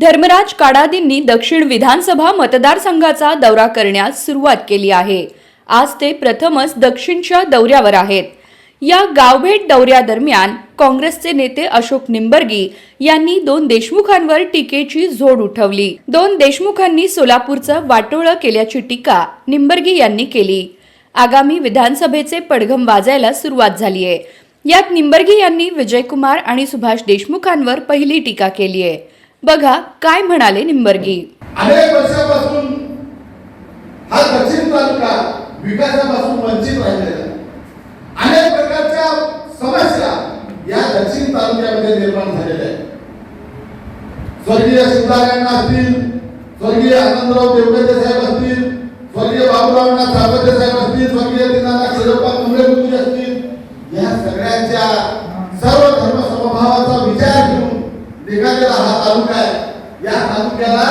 धर्मराज काडादींनी दक्षिण विधानसभा मतदारसंघाचा दौरा करण्यास सुरुवात केली आहे. आज ते प्रथमच दक्षिणच्या दौऱ्यावर आहेत. या गावभेट दौऱ्यादरम्यान काँग्रेसचे नेते अशोक निंबर्गी यांनी दोन देशमुखांवर टीकेची झोड उठवली. दोन देशमुखांनी सोलापूरचं वाटोळं केल्याची टीका निंबर्गी यांनी केली. आगामी विधानसभेचे पडघम वाजायला सुरुवात झाली आहे. यात निंबर्गी यांनी विजयकुमार आणि सुभाष देशमुखांवर पहिली टीका केली आहे. बघा काय म्हणाले निंबर्गी. अनेक वर्षापासून हा दक्षिण तालुका विकासापासून वंचित राहिलेला अनेक प्रकारच्या समस्या या दक्षिण तालुक्यामध्ये निर्माण झालेल्या आहेत. स्वर्गीय शिवरायांना असतील स्वर्गीय आनंदराव देवगते साहेब असतील स्वर्गीय बाबूरावांना सावते साहेब असतील स्वर्गीय दिनानाथ शिरोपा कुंभे तालुका आहे या तालुक्याला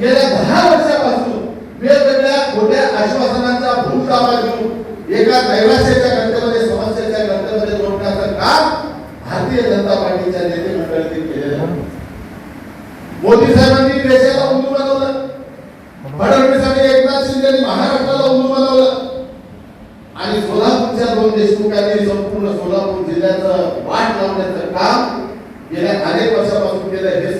गेल्या दहा वर्षापासून वेगवेगळ्या खोट्या आश्वासनांचा भूलताबा घेऊन एका नैराश्याच्या घटनेमध्ये समस्येच्या घटनेमध्ये जोडण्याचं काम भारतीय जनता पार्टीच्या नेते मंडळींनी केलेलं मोदी साहेबांनी देशाला उंदू बनवलं. फडणवीसांनी एकनाथ शिंदेनी महाराष्ट्राला उंदू बनवलं. आणि सोलापूरच्या दोन देशमुखांनी संपूर्ण सोलापूर जिल्ह्याचं वाट लावण्याचं काम गेल्या अनेक वर्षापासून केलं हे